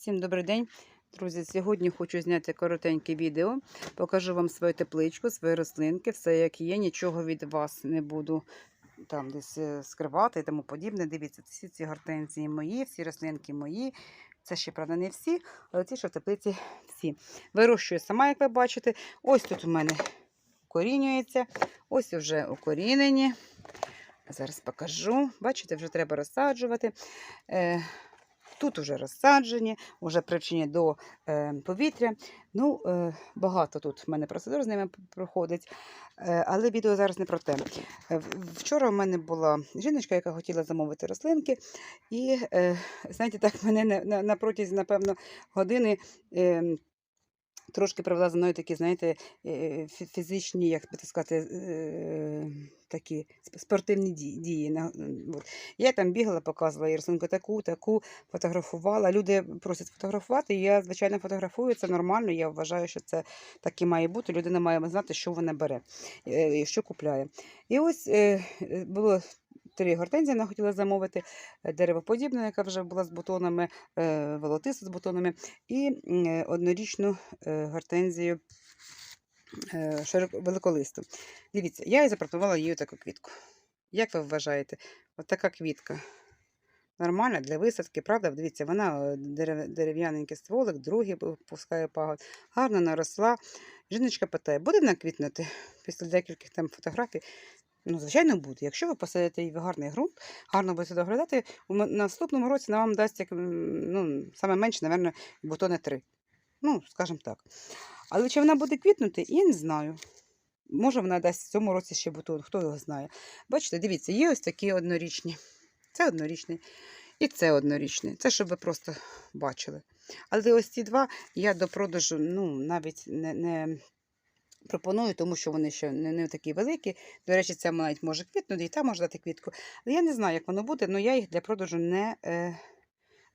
Всім добрий день, друзі. Сьогодні хочу зняти коротеньке відео. Покажу вам свою тепличку, свої рослинки, все як є. Нічого від вас не буду там десь е, скривати і тому подібне. Дивіться, всі ці гортензії мої, всі рослинки мої. Це ще, правда, не всі, але ті, що в теплиці всі. Вирощую сама, як ви бачите. Ось тут у мене корінюється, ось вже укорінені. Зараз покажу. Бачите, вже треба розсаджувати. Тут вже розсаджені, вже привчені до е, повітря. Ну, е, багато тут в мене процедур з ними проходить, е, але відео зараз не про те. Е, Вчора в мене була жіночка, яка хотіла замовити рослинки, і знаєте, так мене на, протязі, напевно, години. Трошки провела за мною такі, знаєте, е, фізичні, як би так сказати, е, такі спортивні дії. Я там бігала, показувала рослинку таку, таку, фотографувала. Люди просять фотографувати, і я, звичайно, фотографую, це нормально. Я вважаю, що це так і має бути. Людина має знати, що вона бере, е, і що купляє. І ось було три гортензії, вона хотіла замовити е, деревоподібне, яка вже була з бутонами, е, волотиста з бутонами, і е, однорічну гортензію великолисту. Дивіться, я їй запропонувала їй таку квітку. Як ви вважаєте, от така квітка? Нормальна для висадки, правда? Дивіться, вона дерев'яненький стволик, другий пускає пагод. Гарно наросла. Жіночка питає, буде вона квітнути після декількох там фотографій? Ну, звичайно, буде. Якщо ви посадите її в гарний ґрунт, гарно будете доглядати, у наступному році вона вам дасть як, ну, саме менше, напевно, бутони три. Ну, скажімо так. Але чи вона буде квітнути, я не знаю. Може, вона дасть в цьому році ще бутон, хто його знає. Бачите, дивіться, є ось такі однорічні. Це однорічний. І це однорічний. Це щоб ви просто бачили. Але ось ці два я до продажу ну, навіть не, не пропоную, тому що вони ще не, не такі великі. До речі, ця навіть може квітнути, і та може дати квітку. Але я не знаю, як воно буде, але я їх для продажу не е,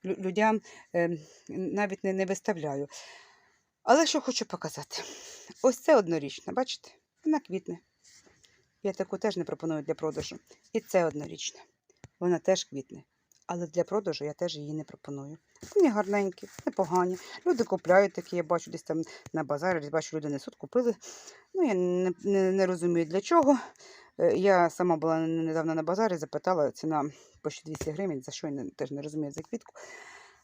людям е, навіть не, не виставляю. Але що хочу показати? Ось це однорічна, бачите? Вона квітне. Я таку теж не пропоную для продажу. І це однорічна. Вона теж квітне. Але для продажу я теж її не пропоную. Вони гарненькі, непогані. Люди купляють такі, я бачу десь там на базарі, бачу, люди несуть, купили. Ну, я не, не, не розумію для чого. Е, Я сама була недавно на базарі, запитала ціна почти 200 гривень, за що я теж не розумію за квітку.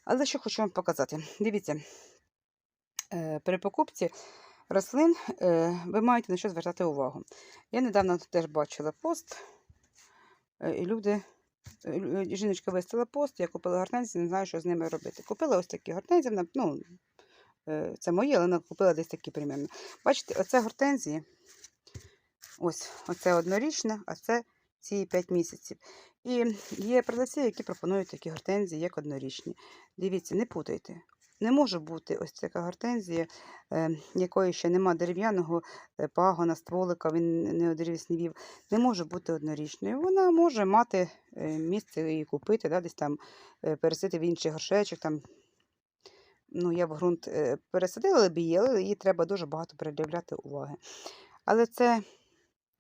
Але що хочу вам показати. Дивіться, е, при покупці рослин е, ви маєте на що звертати увагу. Я недавно теж бачила пост, і люди. Е, лю- Жіночка виставила пост, я купила гортензії, не знаю, що з ними робити. Купила ось такі гортензії, ну, е, це мої, але вона купила десь такі примерно. Бачите, оце гортензії, ось, оце однорічне, а це ці 5 місяців. І є продавці, які пропонують такі гортензії, як однорічні. Дивіться, не путайте. Не може бути ось така гортензія, е, якої ще нема дерев'яного е, пагона, стволика, він не одерев'яснівів, не може бути однорічною. Вона може мати е, місце її купити, да, десь там пересити в інший горшечок. Там. Ну, я в ґрунт пересадила, але бієла, але їй треба дуже багато приділяти уваги. Але це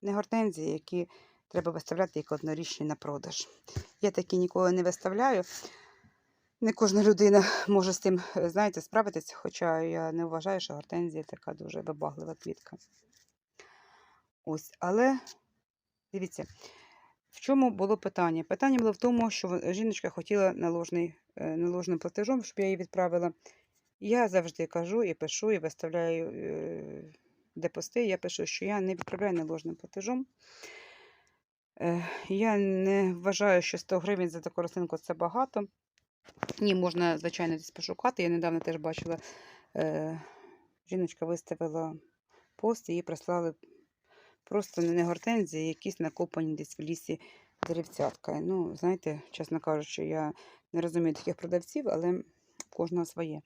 не гортензії, які треба виставляти як однорічні на продаж. Я такі ніколи не виставляю. Не кожна людина може з тим, е, знаєте, справитися, хоча я не вважаю, що гортензія така дуже вибаглива квітка. Ось, але дивіться, в чому було питання? Питання було в тому, що жіночка хотіла наложний, е, наложним платежом, щоб я її відправила. Я завжди кажу і пишу, і виставляю е, де пости, я пишу, що я не відправляю наложним платежом. Е, Я не вважаю, що 100 гривень за таку рослинку це багато. Ні, можна, звичайно, десь пошукати. Я недавно теж бачила, е, жіночка виставила пост, їй прислали просто не гортензії, якісь накопані десь в лісі деревцятка. Ну, знаєте, чесно кажучи, я не розумію таких продавців, але кожного своє.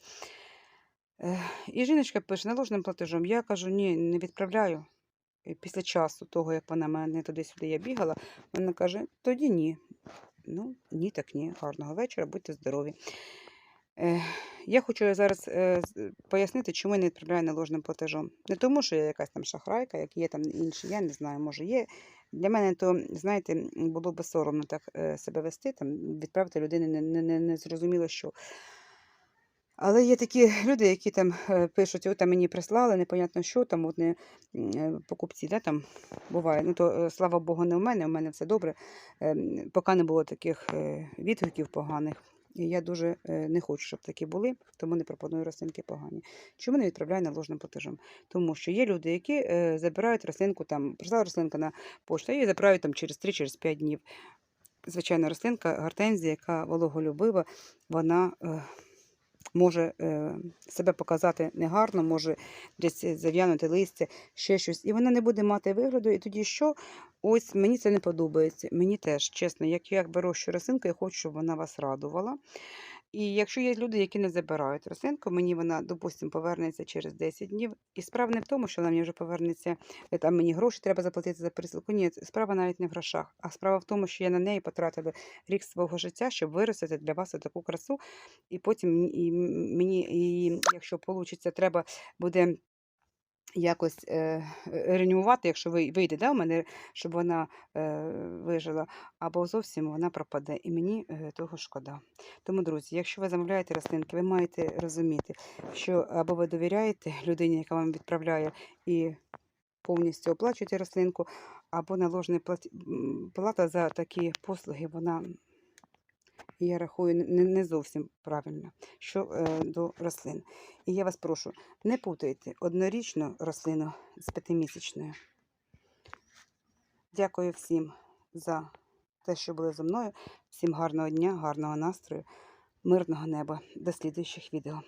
Е, І жіночка пише наложним платежом. Я кажу, ні, не відправляю. І після часу того, як вона мене туди-сюди я бігала, вона каже, тоді ні. Ну, ні, так ні. Гарного вечора, будьте здорові. Е, я хочу зараз е, пояснити, чому я не відправляю наложним платежом. Не тому, що я якась там шахрайка, як є там інші, я не знаю, може є. Для мене то, знаєте, було би соромно так е, себе вести, там, відправити людини не, не, не, не зрозуміло що. Але є такі люди, які там е, пишуть, от мені прислали, непонятно що там, от е, покупці, да, там буває. Ну то е, слава Богу, не в мене, у мене все добре. Ем, Поки не було таких відгуків поганих. І я дуже не хочу, щоб такі були, тому не пропоную рослинки погані. Чому не відправляю наложним платежом? Тому що є люди, які забирають рослинку там, прийшла рослинка на пошту, і забирають там через 3-5 днів. Звичайна рослинка, гортензія, яка вологолюбива, вона може е, себе показати негарно, може десь зав'янути листя, ще щось. І вона не буде мати вигляду. І тоді що? Ось мені це не подобається. Мені теж, чесно, як я вирощую рослинку, я хочу, щоб вона вас радувала. І якщо є люди, які не забирають рослинку, мені вона, допустимо, повернеться через 10 днів. І справа не в тому, що вона мені вже повернеться, е, там мені гроші треба заплатити за пересилку. Ні, справа навіть не в грошах, а справа в тому, що я на неї потратила рік свого життя, щоб виростити для вас таку красу. І потім і мені, і, якщо вийде, треба буде. Якось е, ренювати, якщо ви вийде да, у мене, щоб вона е, вижила, або зовсім вона пропаде. І мені е, того шкода. Тому, друзі, якщо ви замовляєте рослинки, ви маєте розуміти, що або ви довіряєте людині, яка вам відправляє, і повністю оплачуєте рослинку, або наложена плата за такі послуги, вона, я рахую, не, не зовсім правильно що е, до рослин. І я вас прошу, не путайте однорічну рослину з п'ятимісячною. Дякую всім за те, що були зі мною. Всім гарного дня, гарного настрою, мирного неба. До слідуючих відео.